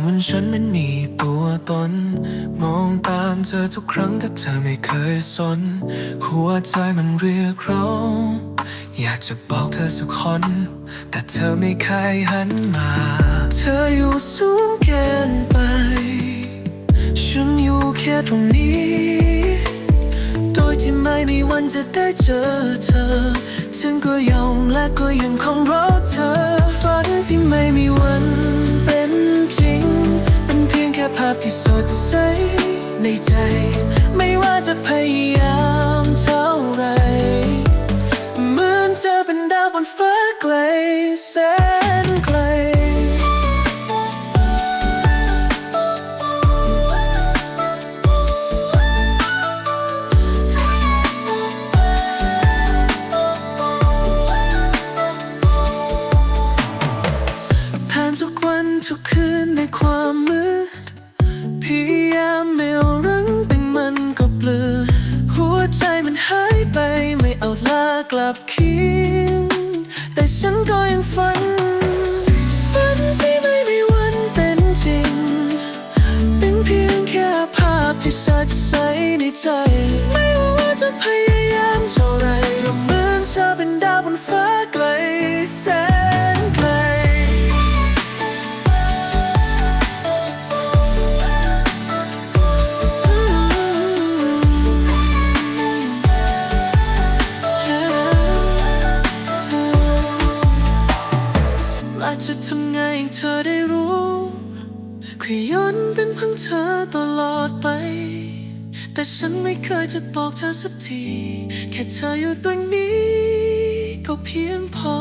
เหมือนฉันมันมีตัวตน มองตามเธอทุกครั้งแต่เธอไม่เคยสน หัวใจมันเรียกร้องอยากจะบอกเธอสักคน แต่เธอไม่เคยหันมา เธออยู่สูงเกินไป ฉันอยู่แค่ตรงนี้ โดยที่ไม่มีวันจะได้เจอเธอถึงก็ยอมและก็ยังคงรอ ภาพที่สดใสในใจ ไม่ว่าจะพยายามเท่าไรเหมือนเธอเป็นดาวบนฟ้าไกลแสนไกลผ่านทุกวันทุกคืนในความ มันหายไปไม่เอาลากลับคืนแต่ฉันก็ยังฝัน ฝันที่ไม่มีวันเป็นจริง เป็นเพียงแค่ภาพที่สดใสในใจ ไม่ว่าจะพยาย จะทำไงให้เธอได้รู้ขย้อนเป็นเพังเธอตลอดไป แต่ฉันไม่เคยจะบอกเธอสักที แค่เธออยู่ตรงนี้ก็เพียงพอ